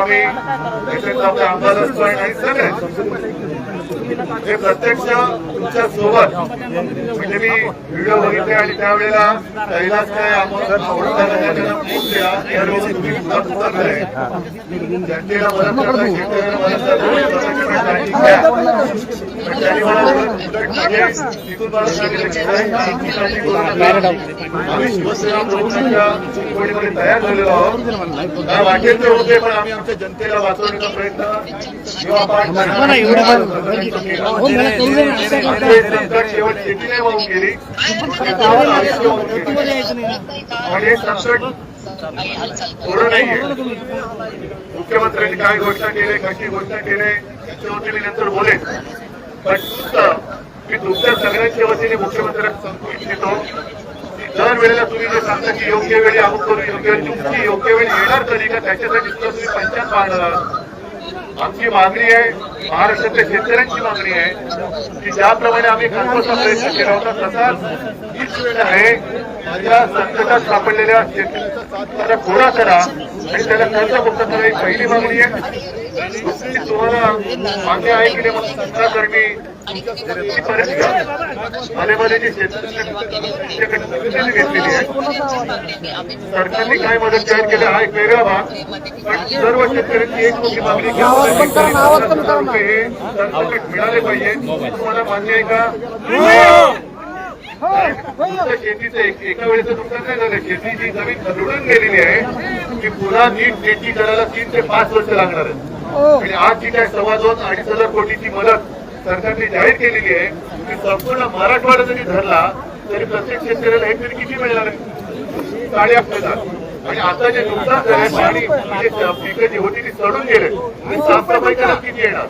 आम्ही सगळे हे प्रत्यक्ष तुमच्यासोबत म्हणजे मी व्हिडिओ बघितले आणि त्यावेळेला कैलास काय आपण फोन जनतेला मदत त्यांनी मला आम्ही शिवसेना प्रमुखांच्या तयार झालेलो आहोत वाटेल ते होते पण आम्ही आमच्या जनतेला वाचवण्याचा प्रयत्न किंवा शेवट शेतीने वाहून गेली आणि हे संकट थोडं नाहीये मुख्यमंत्र्यांनी काय घोषणा केली कशी घोषणा केली त्याच्यावरती मी नंतर बोलेन. पण मी तुमच्या सगळ्यांच्या वतीने मुख्यमंत्र्यांना सांगू इच्छितो दर वेळेला तुम्ही जे सांगता की योग्य वेळी अमुक करू योग्य वेळी तुमची योग्य वेळी येणार कधी का त्याच्यासाठी सुद्धा तुम्ही पंचायत पाहणार आहात. आमची मागणी आहे महाराष्ट्रातल्या शेतकऱ्यांची मागणी आहे की ज्याप्रमाणे आम्ही कल्पचा प्रयत्न केला होता तसाच हीच वेळ आहे. त्या संकटात सापडलेल्या शेतकऱ्याचा सातबारा गोळा करा आणि त्याला कर्जमुक्त करा ही पहिली मागणी आहे. दुसरी तुम्हाला मागणी आहे की नाही मला करणे सरकारने काय मदत जाहीर केली? हा एक वेगळा भाग. पण सर्व शेतकऱ्यांची एक मोठी मागणी हे मिळाले पाहिजे. तुम्हाला मान्य आहे का? शेतीचं एक- वेळेचं नुकसान काय झालं? शेतीची जमीन खरडून गेलेली आहे. की पुन्हा नीट शेती करायला तीन ते पाच वर्ष लागणार आहे आणि आज जी काय सव्वा दोन अडीच हजार कोटीची मदत सरकारने जाहीर केलेली आहे की संपूर्ण मराठवाडा जरी धरला तरी प्रत्येक शेतकऱ्याला हे तरी किती मिळणार आहे? साडेआठ हजार आणि आता जे नुकसान झालंय पाणी पिकं जी होती ती चढून गेले. आणि साफसफाई करायला किती येणार?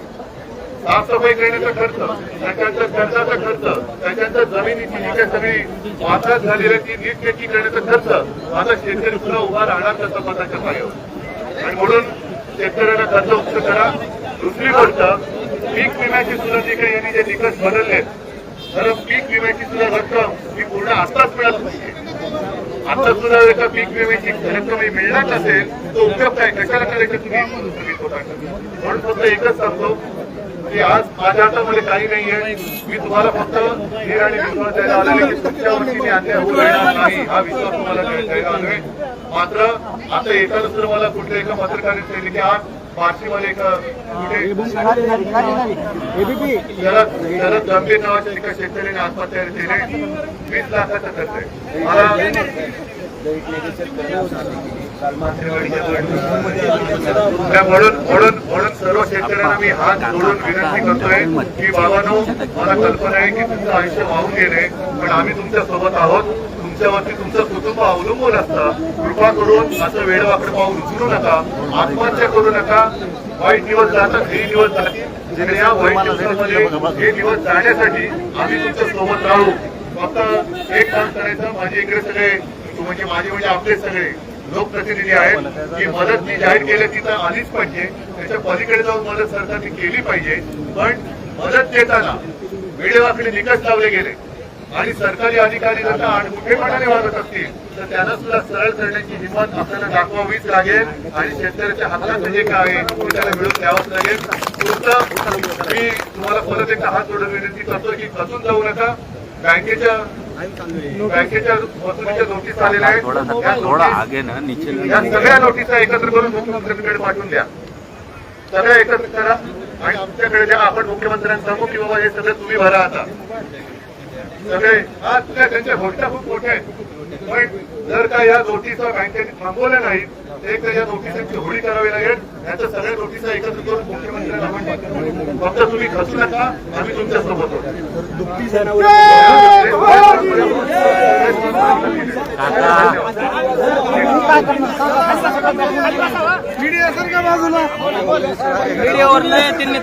साफसफाई करण्याचा खर्च त्याच्यानंतर कर्जाचा खर्च त्याच्यानंतर जमिनीची जी काही सगळी वाताहत झालेली आहे ती नीट करण्याचा खर्च आता शेतकरी सुद्धा उभा राहणार त्या समाजाच्या पायावर. आणि म्हणून शेतकऱ्यांना कर्ज मुक्त करा. दुसरी गोष्ट पीक विम्याची सुद्धा जे काही यांनी जे निकष बदलले तर पीक विम्याची सुद्धा रक्कम ही पूर्ण आताच मिळत नाही आता सुद्धा जर का पीक विम्याची रक्कम ही मिळणार नसेल तो उपयोग काय कशाला करायचं तुम्ही? म्हणून फक्त एकच सांगतो की आज माझ्या हातामध्ये काही नाहीये. मी तुम्हाला फक्त हे आणि विश्वास द्यायला आलेले की तुमच्या वतीने अन्याय होऊ देणार नाही. हा विश्वास तुम्हाला द्यायला आलोय मात्र आता एका दुसरं मला कुठल्या एका पत्रकाराने सांगितले की आज शरद गंभीर नावाच्या एका शेतकऱ्याने आत्महत्या केली. वीस लाखाचा खर्च आहे. म्हणून म्हणून म्हणून सर्व शेतकऱ्यांना मी हात जोडून विनंती करतोय की बाबांनो मला कल्पना आहे की तुमचं आयुष्य वाहून गेले पण आम्ही तुमच्यासोबत आहोत. तुमच्यावरती तुमचं कुटुंब अवलंबून असतं. कृपा करून असं वेळवाकडे पाहून उचलू नका. आत्महत्या करू नका. वाईट दिवस जातात हे दिवस जातील. या वाईट दिवसामध्ये हे दिवस जाण्यासाठी आम्ही तुमच्यासोबत राहू. फक्त एक काम करायचं. माझे इकडे सगळे म्हणजे माझे म्हणजे आपले सगळे लोकप्रतिनिधी आहेत. की मदत मी जाहीर केली तिथं आलीच पाहिजे. त्याच्या पलीकडे जाऊन मदत सरकारने केली पाहिजे. पण मदत देताना वेळेवाकडे निकष लावले गेले. आणि सरकारी अधिकारी जर का आडमुठेपणाने वागत असतील तर त्यांना सुद्धा सरळ करण्याची हिंमत आपल्याला दाखवावीच लागेल आणि शेतकऱ्याच्या हातात जे काय आहे ते त्याला मिळून द्यावंच लागेल. तुमचं मी तुम्हाला परत एकदा हात जोडून विनंती करतो की खचून जाऊ नका. बँकेच्या बँकेच्या वसुलीच्या नोटीस आलेल्या आहेत. या सगळ्या नोटिसा एकत्र करून मुख्यमंत्र्यांकडे पाठवून द्या. सगळ्या एकत्र करा. आणि तुमच्याकडे आपण मुख्यमंत्र्यांना सांगू की बाबा हे सगळं तुम्ही भरा आता. सगळे. तुझ्या त्यांच्या घोषणा खूप मोठ्या आहेत. पण जर का या नोटिसा बँकेने थांबवल्या नाही तर एक तर या नोटिसांची होळी करावी लागेल. याच्या सगळ्या नोटिसा एकत्र करून मुख्यमंत्र्यांना आपण पाठवू. फक्त तुम्ही खचू नका आम्ही तुमच्यासोबत मीडियावर नाही त्यांनी